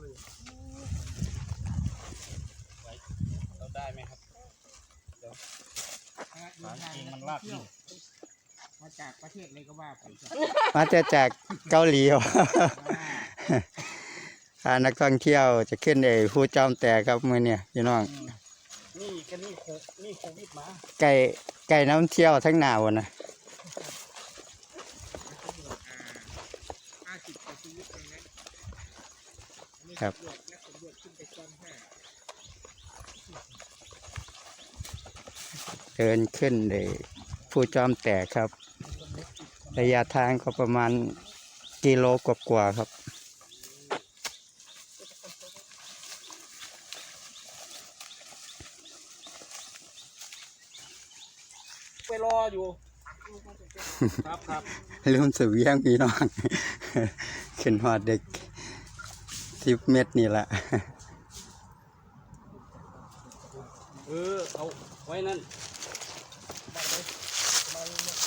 เลยเราได้ไหมครับเดี๋ยวถามจริงมันลากอยู่มาจากประเทศอะไรก็ว่าไปมาจะจากเกาหลีวะพานักท่องเที่ยวจะขึ้นไอ้ผู้จอมแต่ครับมือเนี่ยพี่น้อง นี่ก็นี่โคนี่โควิดมาไก่ไก่น้ำเที่ยวทั้งหนาวนะ ห้าสิบกว่าชีวิตเลยนะ ครับ ตำวจนักสำรวจขึ้นไปซ่อมห้า เดินขึ้นเลยผู้จอมแต่ครับ ระยะทางก็ประมาณกิโลกว่าๆครับไปรออยู่ ครับครับลืมเสบียงพี่น้อง ขึ้นหอดเด็กสิบเมตรนี่ละ เออ เอาไว้นั่น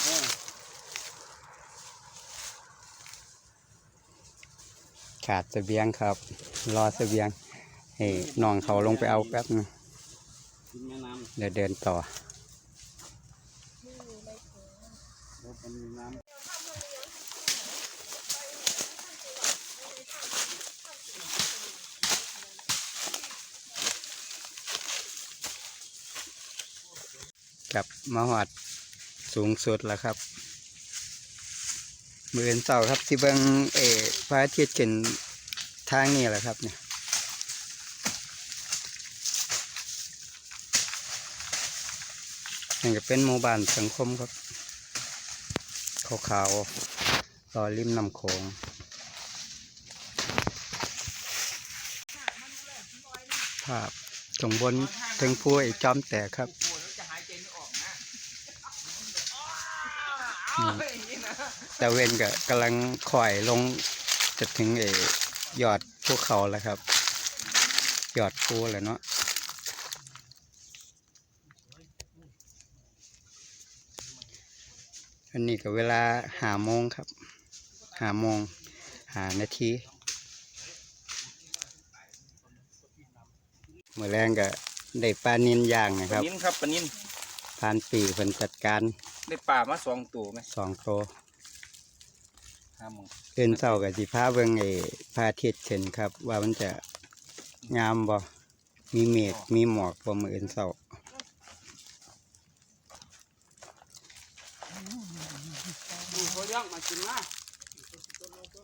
เออขาดเสบียงครับ รอเสบียงให้น้องเขาลงไปเอาแป๊บนึงกินแม่น้ำเดี๋ยวเดินต่อ รถมันมีน้ำ กับมาหอดสูงสุดแล้วครับมือนเสาครับที่เบิงเอพระอาทิตย์ขึ้นทางนี้แหละครับเนี่ยนี่ก็เป็นหมู่บ้านสังคมครับขาวๆรอริมน้ำโขงภาพตรงบนถึงผู้ไอ้จอมแตกครับ โอ้แล้วจะหายใจไม่ออกนะ นี่แต่เวนก็กำลังคอยลงจะถึงเออยอดภูเขาแล้วครับ ยอดภูแล้วเนาะอันนี้ก็เวลาหาโมงครับ หาโมงหานาทีเมื่อแรงก็ได้ปลานินย่างนะคปรับนินครับปนินพานปีเพิ่นจัดการ ได้ป่ามาสองตัวไหมสองโตห้าโมงเดินเศร้ากับสิพาเบิ่งไอ้พระอาทิตย์ขึ้นครับ ว่ามันจะงามบ่ มีเมฆมีหมอกบ่มืออื่นเศร้าดูเขาเลี้ยงมากินนะ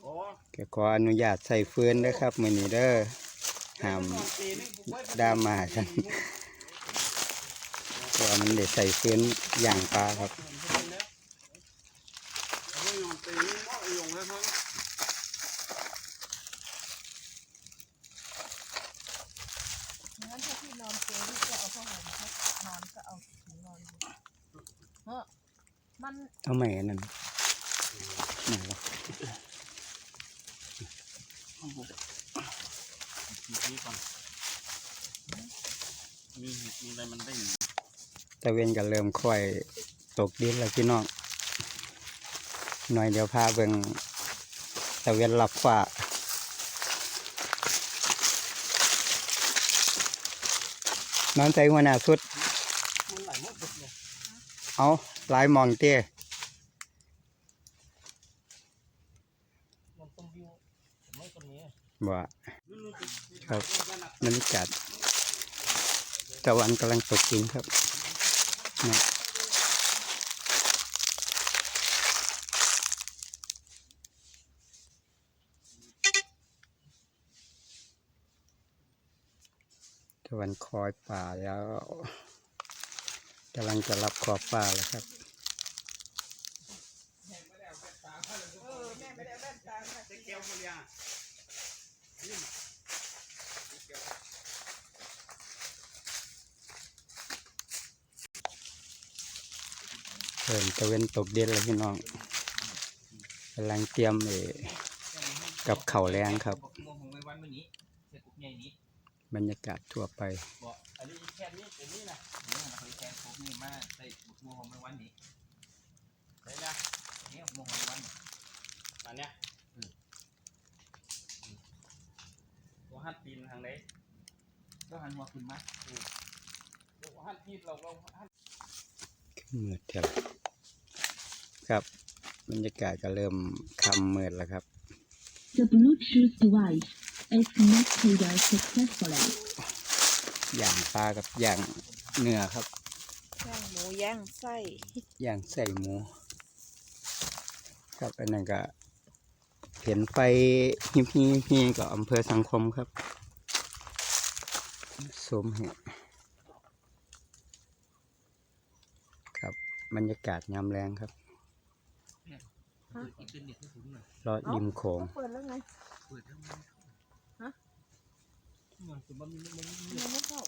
โอ้ก็ขออนุญาตใส่เฟือนเด้อครับมื้อนี้เด้อห้ามตีนึงผมไว้ดราม่ากันเพราะว่ามันได้ใส่เฟือนย่างปลาครับ เอาไว้ยองตีนึงเอายองเลยเพิ่น งั้นถ้าพี่นอนเจพี่ก็เอาผ้าห่มถ้านอนก็เอาถุงนอนอยู่เออมัน เอาใหม่นนั้นไหนวะมีนี่ก่อนมีมีอะไรมันได้ตะเวนก็เริ่มค่อยตกดินแล้วพี่น้องหน่อยเดี๋ยวพาเบิ่งตะเวนรับฟ้าน้อนใส่หัวหน้าสุด เอาหลายมองเตี้ย มันต้องวิวไม่ตรง นี้บ่ครับบรรยากาศตะวันกำลังตกดินครับนะตะวันคอยป่าแล้วกำลังจะรับขอบป่าแล้วครับ เกี่ยวมันยัง เริ่มตะเวนตกเด่นแล้วพี่น้องกำลังเตรียมเอกับเข่าแรงครับ บรรยากาศทั่วไปบ่อันนี้แค่นี้เป็นนี่นะเนี่ยเราเคยแทนปุ๊บนี่มาใส่บุกมองของในวันนี้เห็นนะเนี่ยมองของในวันอันเนี้ยตัวทางไหนก็หันหัวขึ้นมาอืมหันทีเราเราหันมืดแถว ครับบรรยากาศก็เริ่มค่ำมืดแล้วครับ The Bluetooth device is connected successfully. ย่างปลากับย่างเนื้อครับย่างหมูย่างไส้ย่างใส่หมู ครับอันนั้นก็เห็นไฟฮิปฮีฮีก็อำเภอสังคมครับสมเหตุครับบรรยากาศยามแรงครับเปิดอินเทอ ร์เน็ตให้ผมหน่อยรอดริมโขงเปิดแล้วไงเปิดทำไมฮะเหมือนมันมันมันยังไม่เข้า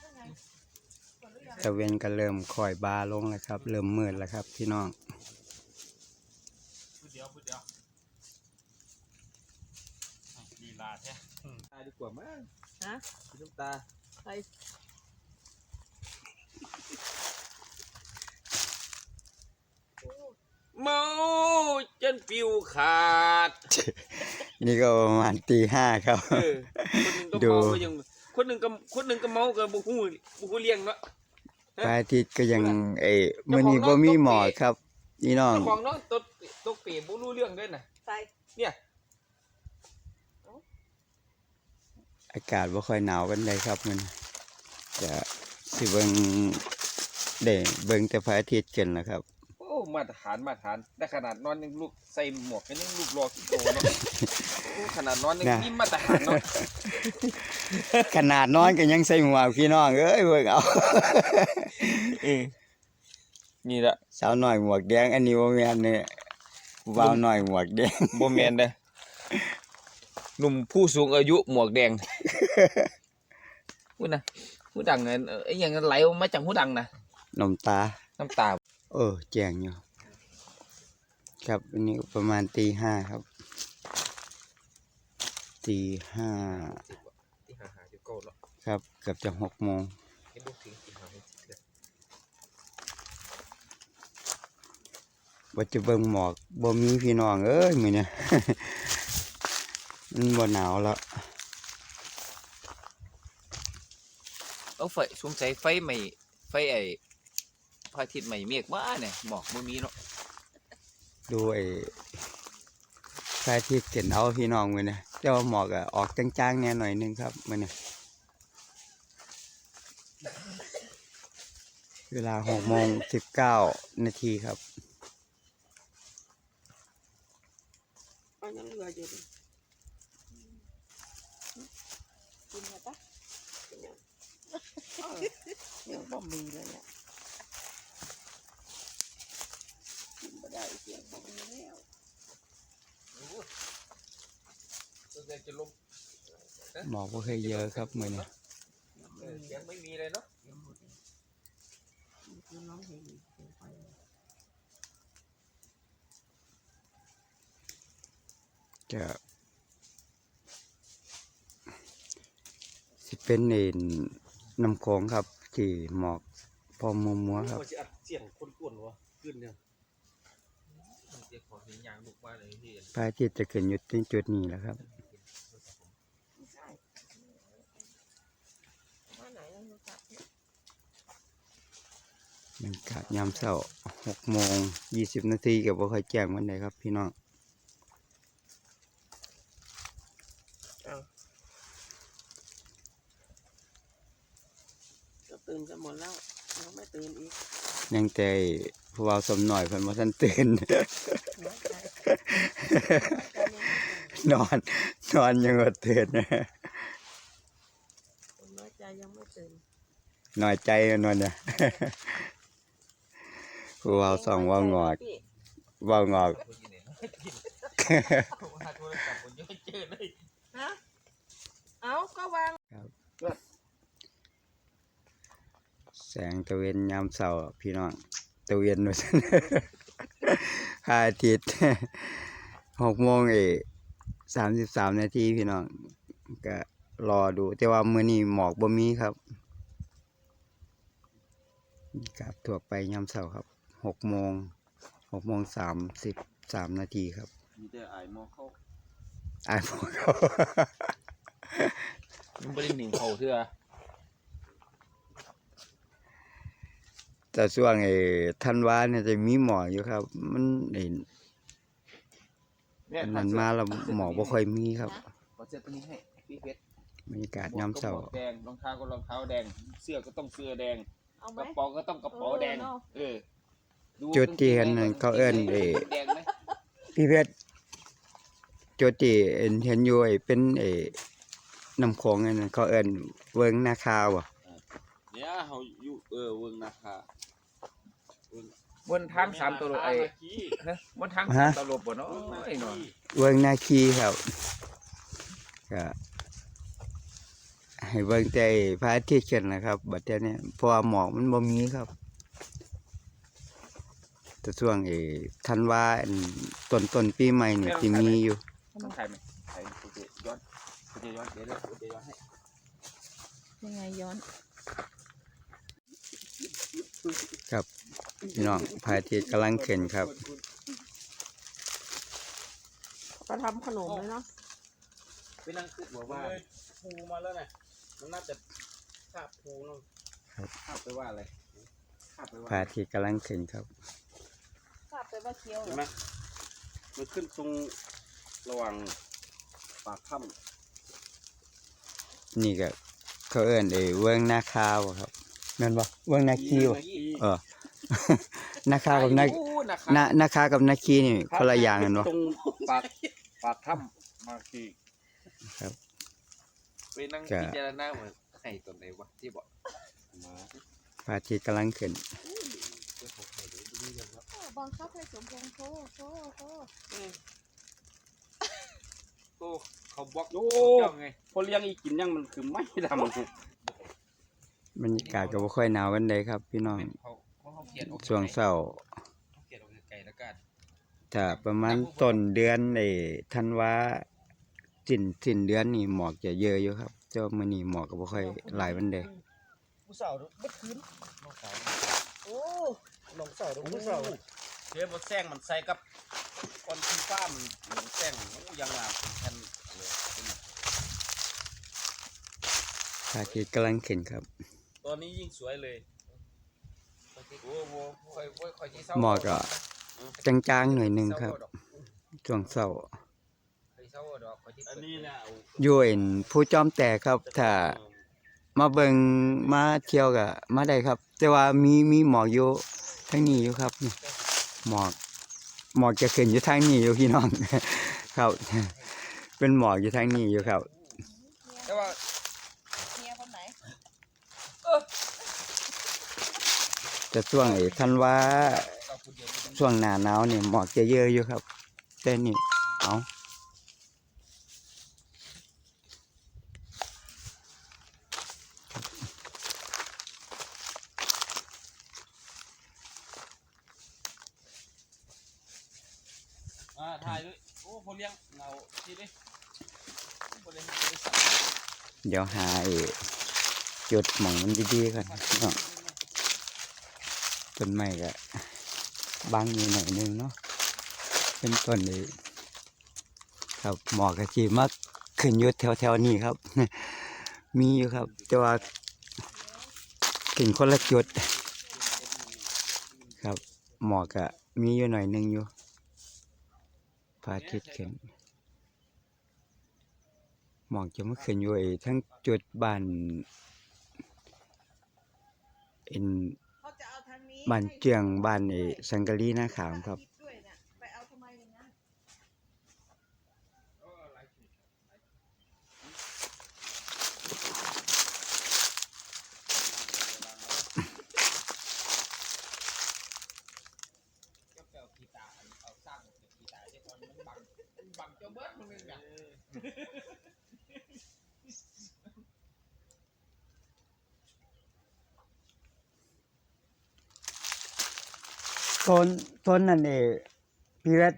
แล้วไงเปิดหรือยังตะเวนก็เริ่มค่อยบาลงแล้วครับ เริ่มมืดแล้วครับพี่น้องพูดเดียวพูดเดียวอะลีลาแท้ตายดีกว่ามั้งฮะกินน้ำตาไปเมา จนปิวขาดนี่ก็ประมาณตีห้าครับ เออคนหนึ่งก็ดู เมาก็ยังคนหนึ่งก็คนหนึ่งก็เมาก็บุหูบุหูเลี้ยงเนาะ พระอาทิตย์ก็ยังเอ้มื้อนี้บ่มีหมอกครับพี่น้อง เจ้าของน้องตดตกเป๋บุรู้เรื่องด้วยนะใส่เนี่ยอากาศบ่ค่อยหนาวกันเลยครับมันจะสิเบิ่งได้เบิ่งแต่พระอาทิตย์กันนะครับโอ้ มาตรฐานมาตรฐานแต่ขนาดนอนยังลูกใส่หมวกกันยังลูกรอกี่โตเนาะโอ้ขนาดนอนยังน่ะนี่มาตรฐานเนาะขนาดนอนก็ยังใส่หมวกพี่น้องเอ้ยเบิ่งเอาเออนี่แหละสาวน้อยหมวกแดงอันนี้บ่แม่นเด้บ่าวน้อยหมวกแดงโบแมนเด้อหนุ่มผู้สูงอายุหมวกแดงพูดนะผู้ดังเนี่ยไอ้อยังนั้นไหลออกมาจากผู้ดังนะนมตา น้ำตา เออ แจ้งอยู่ ครับอันนี้ประมาณตีห้าครับ ตีห้าที่หาหาอยู่เก่าเนาะครับ เกือบจะหกโมงเห็นดูถึงที่หาให้เกิดว่าจะเบิ่งหมอกบ่มีพี่น้องเอ้ยมือเนี้ยมันบ่หนาวแล้วเอาไฟสงสัยไฟใหม่ไฟไอ้ พระอาทิตย์ใหม่เมฆว่าเนี่ยหมอกบ่มีเนาะดูไอ้พระอาทิตย์เกินเอาพี่น้องมือเนี้ยแต่ว่าหมอกอะออกจางๆเนี่ยหน่อยนึงครับมื้อเนี่ยเวลาหกโมงสิบเก้านาทีครับ เอายังเหลืออยู่ดิกินมาปะกินยังเออยังบ่มีเลยเนี่ยกินไม่ได้เสียงบ่มีแล้ว สงสัยจะลม หมอกบ่เคยเยอะครับมื้อนี้เออเสียงไม่มีเลยเนาะคือน้องเห็นเสียงไฟจะสิเป็นเนนน้ำโขงครับที่หมอกพอมัวมัวๆครับมันจะอัดเสียงคนกวนวะขึ้นเนี่ยเสียงของเสียงยางลูกว่าเลยที่พระอาทิตย์จะขึ้นอยู่ที่จุดนี้แหล้วครับ ไม่ใช่ว่าไหนแล้วลูกจับเนี่ย บรรยากาศยามเช้าหกโมงยี่สิบนาทีกับบ่ค่อยแจ้งวันใดครับ พี่น้องก็ตื่นกันหมดแล้วยังไม่ตื่นอีก ยังแต่ผู้เว้าสมหน่อยเพิ่นบ่ทันตื่นน้อยใจน้อยใจยังไม่ตื่น นอน นอนยังบ่ตื่นคนน้อยใจยังไม่ตื่นน้อยใจนอนเนี่ย ผู้เว้าสองเว้างอกพี่เว้างอกคนที่ไหนกินผมหาโทรศัพท์ผมยังไม่เจอเลยฮะเอาก็วางแสงตะเวนยามเช้าพี่น้องตะเวนว่าซั่น พระอาทิตย์ หกโมงเอสามสิบสามนาทีพี่น้องก็รอดู แต่ว่ามื้อนี้หมอกบ่มีครับกับทั่วไปยามเช้าครับ หกโมงหกโมงสามสิบสามนาทีครับมีแต่อายมองเข้าอายพวกเขามันบ่ได้หนึ่งเขาเทื่อแต่ช่วงไอ้ธันวาเนี่ยจะมีหมอกอยู่ครับ มันไอ้เนี่ยอันนั้นมาแล้วหมอกบ่ค่อยมีครับขอเสื้อตัวนี้ให้พี่เพชรบรรยากาศยามเช้าหมวกก็หมวกแดงรองเท้าก็รองเท้าแดง เสื้อก็ต้องเสื้อแดงเอาไหมกระเป๋าก็ต้องกระเป๋าแดง เออเนาะเออดู จุดที่เห็นนั่นเขาเอิ้นไอ้แดงไหมพี่เพชรโจติเห็นเห็นอยู่ไอ้เป็นไอ้น้ำโขงอันนั้นเขาเอิ้นเวิงนาคาบ่เนี่ยเขาอยู่เออเวิงนาคาบนทางสามตัวโลไอ้นาคีฮะบนทางสามตัวโลบ่เนาะไอ้เนาะเวิงนาคีครับก็ให้เบิ่งแต่ไอ้พระอาทิตย์ขึ้นนะครับ บัดเดี๋ยวนี้เพราะว่าหมอกมันบ่มีครับ แต่ช่วงไอ้ธันวาอันต้นต้นปีใหม่นี่ที่มีอยู่ต้องถ่ายไหมถ่ายกูจะย้อนกูจะย้อนเดี๋ยวเดี๋ยวกูจะย้อนให้ยังไงย้อนครับพี่น้องพระอาทิตย์กำลังขึ้นครับ ก็ทำขนมเลยเนาะไปนั่งคิดบอกว่าว่าภูมาแล้วเนี่ยมันน่าจะคาบภูเนาะคาบไปว่าอะไรคาบไปพว่าระอาทิตย์กำลังขึ้นครับ ทราบไปว่าเคี้ยวเหรเห็อนไหมมันขึ้นตรงระหว่างปากถ้นี่ก็เขาเอิ้นไอ้เวิงนาคาบ่ครับแม่นบ่เวิงนาำคีบ่เออนาคากับนาอู้นะคนารับนาคากับนาคีนี่คนละอย่างกันบ่ ตรงปากปากถ้ำมาคีไปนั่งก็ พิจารณาเหมือนไอ้ตัวไหนวะที่บอกมาพระอาทิตย์กำลังขึ้นเอ อบังคับให้สมพงษ์โทษโทษโทษโอ้เขาบล็อกโอ้ เจ้าไงพอเลี้ยงอีกกินยังมันคือไม่ดำเนี่ยบรรยากาศก็บ่ค่อยหนาวปานใดครับ พี่น้องเขาเขาเขาเขียนออกช่วงเช้าเขาเขียนออกไกลๆแล้วกันถ้าประมาณต้นเดือนไอ้ธันวาสิ้นสิ้นเดือนนี่หมอกจะเยอะอยู่ครับแต่ว่ามื้อนี้หมอกก็บ่ค่อยหลายปานใดผู้สาวเมื่อคืนน้องสาวโอ้น้องสาวผู้สาว เทียบแซงมันใส่กับก้อนขี้ฟ้ามันหลงแซงโอ้ยังงามเป็นแผ่นเลยพระอาทิตย์กำลังขึ้นครับ ตอนนี้ยิ่งสวยเลยโอ้โหคอยคอยคอยที่เศร้าหมอกก็จางๆหน่อยหนึงครับช่วงเช้าคอยเศร้าดอกคอยที่อันนี้นะเอาอยู่เอ็นผู้จอมแตกครับ ถ้ามาเบิ่งมาเที่ยวก็มาได้ครับ แต่ว่ามีมีหมอกอยู่ทางนี้อยู่ครับนี่ หมอกหมอกจะขึ้นอยู่ทางนี้อยู่พี่น้อง ครับ เป็นหมอกอยู่ทางนี้อยู่ครับแต่ว่าเมียคนไหนแต่ช่วงไอ้ธันวาเราคนเดียวไม่ต้องช่วงหน้าหนาวนี่หมอกจะเยอะอยู่ครับ แต่นี่เอาอ่าถ่ายด้วยโอ้พอเลี้ยงเงาทีดิพอเลี้ยงบริษัท เดี๋ยวหาจุดหมองมันดีๆก่อนพี่น้องต้นไม้ก็บังอยู่หน่อยนึงเนาะเป็นต้นนี้ครับหมอกกะจีมักขึ้นยู่แถวๆนี้ครับ มีอยู่ครับแต่ว่าขึ้นคนละจุด ครับหมอกก็มีอยู่หน่อยหนึงอยู่พาทิตย์ขึ้น หมอกจะมาขึ้นอยู่ไอ้ทั้งจุดบ้านเอ็นเขาจะเอาทางนี้บ้านเจียงบ้านไอ้สังกะรีหน้าขามครับ ด้วยเนี่ยไปเอาทำไมอย่างนั้น เจ้าแก้วกีตาร์เอาสร้างเป็นกีตาร์ที่ตอนมันบังมันบังเจ้าเบิร์ดมันเป็นแบบ ต้นต้นนั่นเองพี่เวท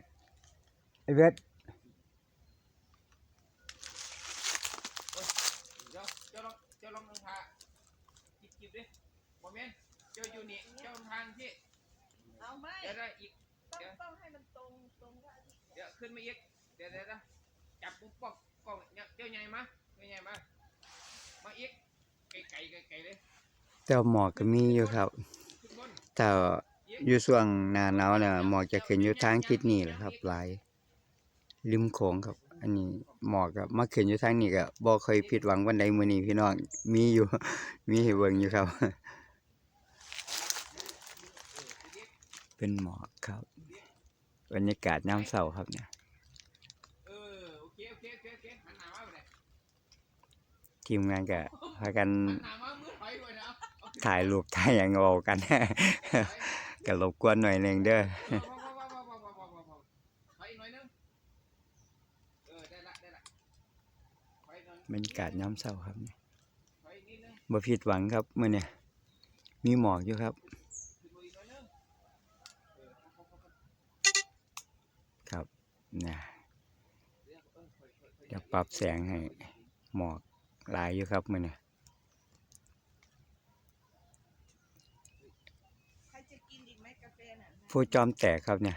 ไอ้เวทเจ้าเจ้าลองเจ้าลองลงทาจิบจิบดิโมเมนต์เจ้าอยู่นี่เจ้าลงทางที่เอาไม่เดี๋ยวได้อีกต้องต้องให้มันตรงตรงกับอาทิตย์เดี๋ยวขึ้นมาอีกเดี๋ยวเดี๋ยวนะจับปุ๊บปอกกล้องเนี่ยเจ้าใหญ่มาเจ้าใหญ่มามาอีกไก่ไก่ไก่ไก่เลยแต่ว่าหมอกก็มีอยู่ครับขึ้นบนแต่ อยู่ช่วงหน้าหนาวเนี่ยหมอกจะขึ้นอยู่ทางทิศนี้แหละครับหลายริมโขงครับ อันนี้หมอกก็มาขึ้นอยู่ทางนี้ก็บ่เคยผิดหวังวันใดมื้อนี้พี่น้องมีอยู่ มีให้เบิ่งอยู่ครับ เป็นหมอกครับบรรยากาศยามเช้าครับเนี่ยเออโอเคโอเคโอเคโอเคหันหน้ามาไปเลยทีมงานก็พากันหันหน้ามามือถอยด้วยนะถ่ายรูปถ่ายหยังเอากัน ก็รบกวนหน่อยหนึงเด้อถอยหน่อยนึงเออได้ละได้ละถอยหน่อยบรรยากาศยามเช้าครับเนี่ยถอยนิดนึงบ่ผิดหวังครับมื้อเนี่ย มีหมอกอยู่ครับขึ้นมาอีกหน่อยนึงเออครับนะเดี๋ยวเออถอยถอยถอยเดี๋ยวปรับแสงให้หมอกหลายอยู่ครับมื้อเนี่ย ใครจะกินอีกไหมกาแฟน่ะ ผู้จอมแตกครับเนี่ย